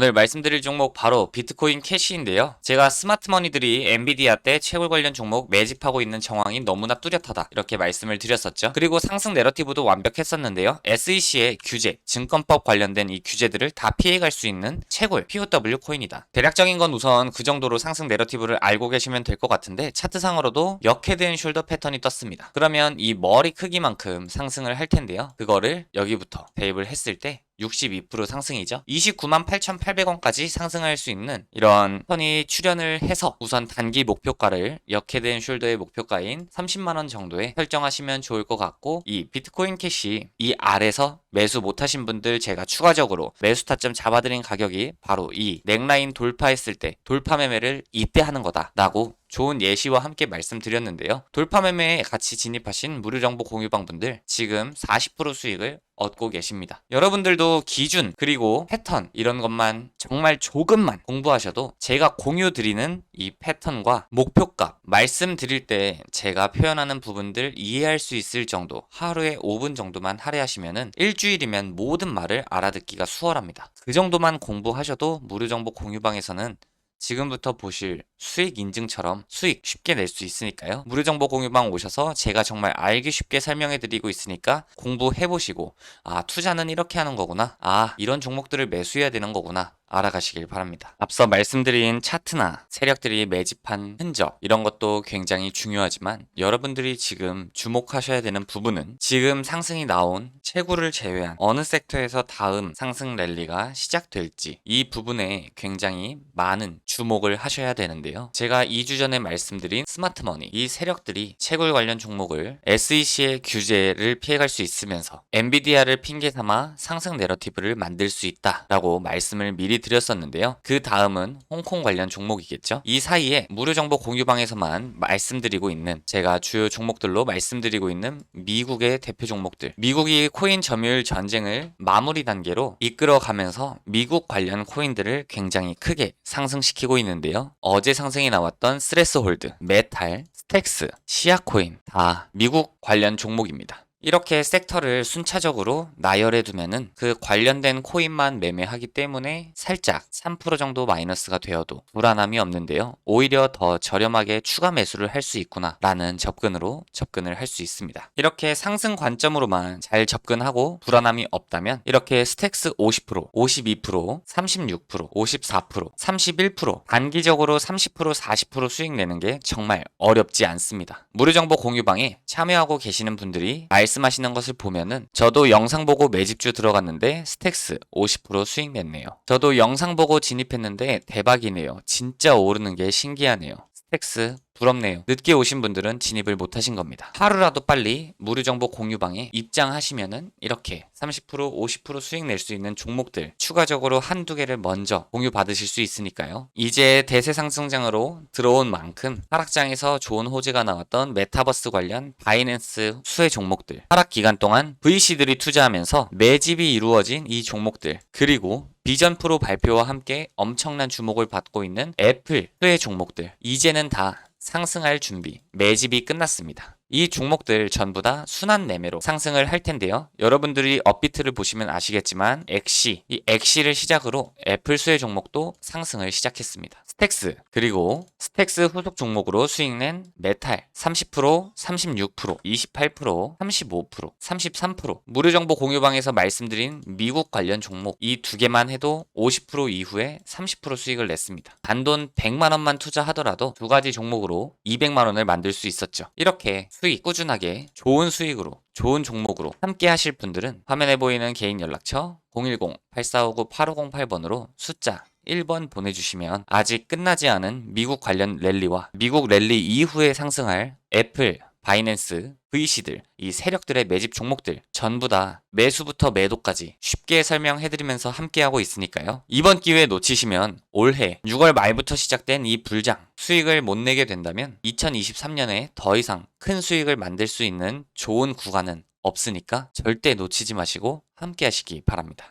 오늘 말씀드릴 종목 바로 비트코인 캐시인데요. 제가 스마트머니들이 엔비디아 때 채굴 관련 종목 매집하고 있는 정황이 너무나 뚜렷하다 이렇게 말씀을 드렸었죠. 그리고 상승 내러티브도 완벽했었는데요. SEC의 규제, 증권법 관련된 이 규제들을 다 피해갈 수 있는 채굴 POW 코인이다. 대략적인 건 우선 그 정도로 상승 내러티브를 알고 계시면 될 것 같은데 차트상으로도 역헤드 앤 숄더 패턴이 떴습니다. 그러면 이 머리 크기만큼 상승을 할 텐데요. 그거를 여기부터 대입을 했을 때 62% 상승이죠. 29만 8,800원까지 상승할 수 있는 이런 턴이 출현을 해서 우선 단기 목표가를 역해된 숄더의 목표가인 30만 원 정도에 설정하시면 좋을 것 같고 이 비트코인 캐시 이 아래서 매수 못하신 분들 제가 추가적으로 매수 타점 잡아드린 가격이 바로 이 넥라인 돌파했을 때 돌파 매매를 이때 하는 거다라고 좋은 예시와 함께 말씀드렸는데요. 돌파 매매에 같이 진입하신 무료 정보 공유방 분들 지금 40% 수익을 얻고 계십니다. 여러분들도 기준 그리고 패턴 이런 것만 정말 조금만 공부하셔도 제가 공유 드리는 이 패턴과 목표값 말씀드릴 때 제가 표현하는 부분들 이해할 수 있을 정도 하루에 5분 정도만 할애하시면은 일주일이면 모든 말을 알아듣기가 수월합니다. 그 정도만 공부하셔도 무료 정보 공유방에서는 지금부터 보실 수익 인증처럼 수익 쉽게 낼 수 있으니까요. 무료 정보 공유방 오셔서 제가 정말 알기 쉽게 설명해 드리고 있으니까 공부해 보시고 아, 투자는 이렇게 하는 거구나. 아, 이런 종목들을 매수해야 되는 거구나. 알아가시길 바랍니다. 앞서 말씀드린 차트나 세력들이 매집한 흔적 이런 것도 굉장히 중요하지만 여러분들이 지금 주목하셔야 되는 부분은 지금 상승이 나온 채굴을 제외한 어느 섹터에서 다음 상승 랠리가 시작될지 이 부분에 굉장히 많은 주목을 하셔야 되는데 요. 제가 2주 전에 말씀드린 스마트머니 이 세력들이 채굴 관련 종목을 SEC의 규제를 피해갈 수 있으면서 엔비디아를 핑계 삼아 상승 내러티브를 만들 수 있다라고 말씀을 미리 드렸었는데요. 그 다음은 홍콩 관련 종목이겠죠. 이 사이에 무료 정보 공유방에서만 말씀드리고 있는 제가 주요 종목들로 말씀드리고 있는 미국의 대표 종목들. 미국이 코인 점유율 전쟁을 마무리 단계로 이끌어가면서 미국 관련 코인들을 굉장히 크게 상승시키고 있는데요. 어제 상승이 나왔던 스트레스 홀드, 메탈, 스택스, 시아코인 다 미국 관련 종목입니다. 이렇게 섹터를 순차적으로 나열해 두면은 그 관련된 코인만 매매하기 때문에 살짝 3% 정도 마이너스가 되어도 불안함이 없는데요. 오히려 더 저렴하게 추가 매수를 할 수 있구나 라는 접근으로 접근을 할 수 있습니다. 이렇게 상승 관점으로만 잘 접근하고 불안함이 없다면 이렇게 스택스 50%, 52%, 36%, 54%, 31% 단기적으로 30% 40% 수익 내는 게 정말 어렵지 않습니다. 무료 정보 공유방에 참여하고 계시는 분들이 말 씀하시는 것을 보면은 저도 영상 보고 매집주 들어갔는데 스택스 50% 수익 냈네요. 저도 영상 보고 진입했는데 대박이네요. 진짜 오르는 게 신기하네요. 스택스 부럽네요. 늦게 오신 분들은 진입을 못 하신 겁니다. 하루라도 빨리 무료 정보 공유방에 입장하시면은 이렇게 30% 50% 수익 낼 수 있는 종목들 추가적으로 한두 개를 먼저 공유 받으실 수 있으니까요. 이제 대세 상승장으로 들어온 만큼 하락장에서 좋은 호재가 나왔던 메타버스 관련 바이낸스 수혜 종목들 하락 기간 동안 VC들이 투자하면서 매집이 이루어진 이 종목들 그리고 비전 프로 발표와 함께 엄청난 주목을 받고 있는 애플 수혜 종목들 이제는 다 상승할 준비, 매집이 끝났습니다. 이 종목들 전부 다 순환 매매로 상승을 할 텐데요. 여러분들이 업비트를 보시면 아시겠지만 엑시, 이 엑시를 시작으로 애플 수혜 종목도 상승을 시작했습니다. 스택스, 그리고 스택스 후속 종목으로 수익 낸 메탈 30%, 36%, 28%, 35%, 33% 무료 정보 공유방에서 말씀드린 미국 관련 종목 이 두 개만 해도 50% 이후에 30% 수익을 냈습니다. 단돈 100만 원만 투자하더라도 두 가지 종목으로 200만 원을 만들 수 있었죠. 이렇게 수익 꾸준하게 좋은 수익으로 좋은 종목으로 함께 하실 분들은 화면에 보이는 개인 연락처 010-8459-8508번으로 숫자 1번 보내주시면 아직 끝나지 않은 미국 관련 랠리와 미국 랠리 이후에 상승할 애플, 바이낸스, VC들, 이 세력들의 매집 종목들 전부 다 매수부터 매도까지 쉽게 설명해드리면서 함께하고 있으니까요. 이번 기회 놓치시면 올해 6월 말부터 시작된 이 불장 수익을 못 내게 된다면 2023년에 더 이상 큰 수익을 만들 수 있는 좋은 구간은 없으니까 절대 놓치지 마시고 함께 하시기 바랍니다.